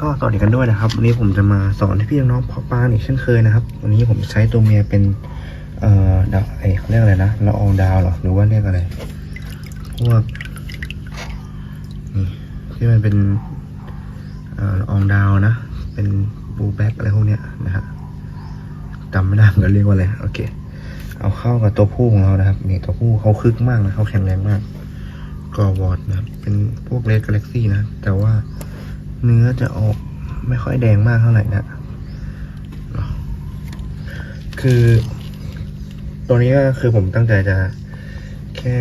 ก็สวัสดีกันด้วยนะครับวันนี้ผมจะมาสอนให้พี่น้องเพาะปลาอีกเช่นเคยนะครับ วันนี้ผมใช้ตัวเมียเป็นเอ่อดาวไอเขาเรียกอะไรนะละอองดาวหรอหรือว่าเรียกอะไรพวกนี่ที่มันเป็นเอ่อละอองดาวนะ เป็นบูแบ็กอะไรพวกเนี้ยนะฮะจำไม่ได้เหมือนเรียกว่าอะไรโอเค เอาเข้ากับตัวผู้ของเรานะครับนี่ตัวผู้เขาคึกมากนะเขาแข็งแรงมากกอวอร์ดนะเป็นพวกเลดกาแล็กซี่นะแต่ว่า เนื้อจะออกไม่ค่อยแดงมากเท่าไหร่นะคือตัวนี้ก็คือผมตั้งใจจะแค่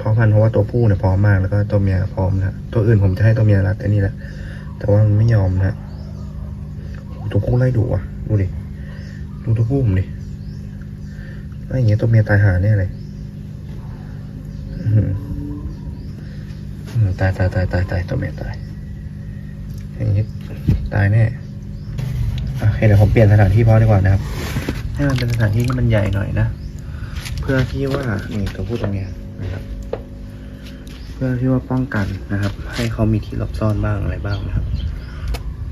พอพันเพราะว่าตัวผู้เนี่ยพร้อมมากแล้วก็ตัวเมียพร้อมนะตัวอื่นผมจะให้ตัวเมียรัดอันนี้แหละ แต่ว่ามันไม่ยอมนะตัวผู้ไล่ดุอะดูดิดูตัวผู้ผมดิถ้าอย่างเงี้ยตัวเมียตายหาแน่เลยตายตายตายตายตายตัวเมียตาย อย่างนี้ตายแน่อะโอเคเดี๋ยวผมเปลี่ยนสถานที่เพาะดีกว่านะครับ ให้มันเป็นสถานที่ที่มันใหญ่หน่อยนะ เพื่อที่ว่านี่ตัวผู้ตัวเมียนะครับ เพื่อที่ว่าป้องกันนะครับ ให้เขามีที่หลบซ่อนบ้างอะไรบ้างนะครับ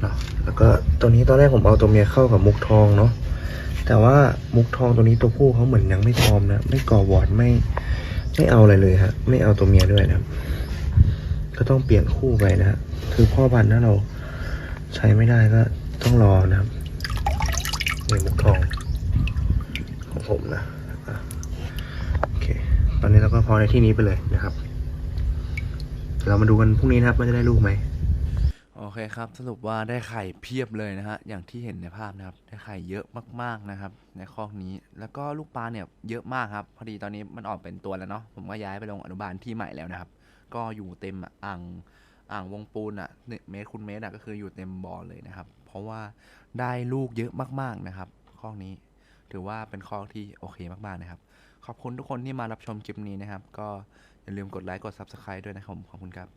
เนาะแล้วก็ตัวนี้ตอนแรกผมเอาตัวเมียเข้ากับมุกทองเนาะแต่ว่ามุกทองตัวนี้ตัวผู้เขาเหมือนยังไม่พร้อมนะ ไม่ก่อวอร์ดไม่ ไม่เอาอะไรเลยฮะ ไม่เอาตัวเมียด้วยนะครับ ก็ต้องเปลี่ยนคู่ไปนะคือพ่อพันธุ์ถ้าเราใช้ไม่ได้ก็ต้องรอนะครับนี่มุกทองของผมนะอะโอเค ตอนนี้เราก็พอในที่นี้ไปเลยนะครับ เรามาดูกันพรุ่งนี้นะครับว่าจะได้ลูกไหมโอเคครับ สรุปว่าได้ไข่เพียบเลยนะฮะ อย่างที่เห็นในภาพนะครับ ได้ไข่เยอะมากๆนะครับ ในคอกนี้ แล้วก็ลูกปลาเนี่ยเยอะมากครับ พอดีตอนนี้มันออกเป็นตัวแล้วเนาะ ผมก็ย้ายไปลงอนุบาลที่ใหม่แล้วนะครับ ก็อยู่เต็มอ่างอ่างวงปูนอะหนึ่งเมตรคูณเมตรอะก็คืออยู่เต็มบ่อเลยนะครับ เพราะว่าได้ลูกเยอะมากๆนะครับคอนี้ถือว่าเป็นคอที่โอเคมากๆนะครับ ขอบคุณทุกคนที่มารับชมคลิปนี้นะครับ ก็อย่าลืมกดไลค์กด Subscribe ด้วยนะครับขอบคุณครับ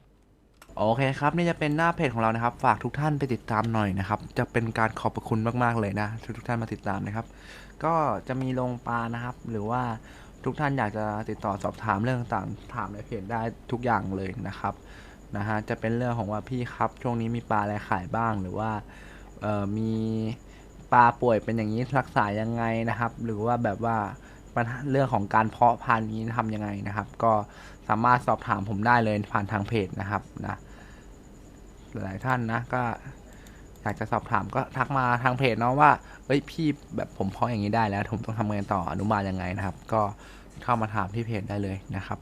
โอเคครับนี่จะเป็นหน้าเพจของเรานะครับ ฝากทุกท่านไปติดตามหน่อยนะครับ จะเป็นการขอบพระคุณมากๆเลยนะทุกทุกท่านมาติดตามนะครับ ก็จะมีลงปลานะครับ หรือว่า ทุกท่านอยากจะติดต่อสอบถามเรื่องต่างๆถามในเพจได้ทุกอย่างเลยนะครับนะฮะจะเป็นเรื่องของว่าพี่ครับช่วงนี้มีปลาอะไรขายบ้างหรือว่าเอ่อมีปลาป่วยเป็นอย่างนี้รักษายังไงนะครับ หรือว่าแบบว่าปัญหาเรื่องของการเพาะพันธุ์นี้ทำยังไงนะครับ ก็สามารถสอบถามผมได้เลยผ่านทางเพจนะครับนะหลายท่านนะก็ อยากจะสอบถามก็ทักมาทางเพจเนาะว่าเฮ้ยพี่แบบผมพออย่างนี้ได้แล้วผมต้องทำไงต่ออนุบาลยังไงนะครับ ก็เข้ามาถามที่เพจได้เลยนะครับ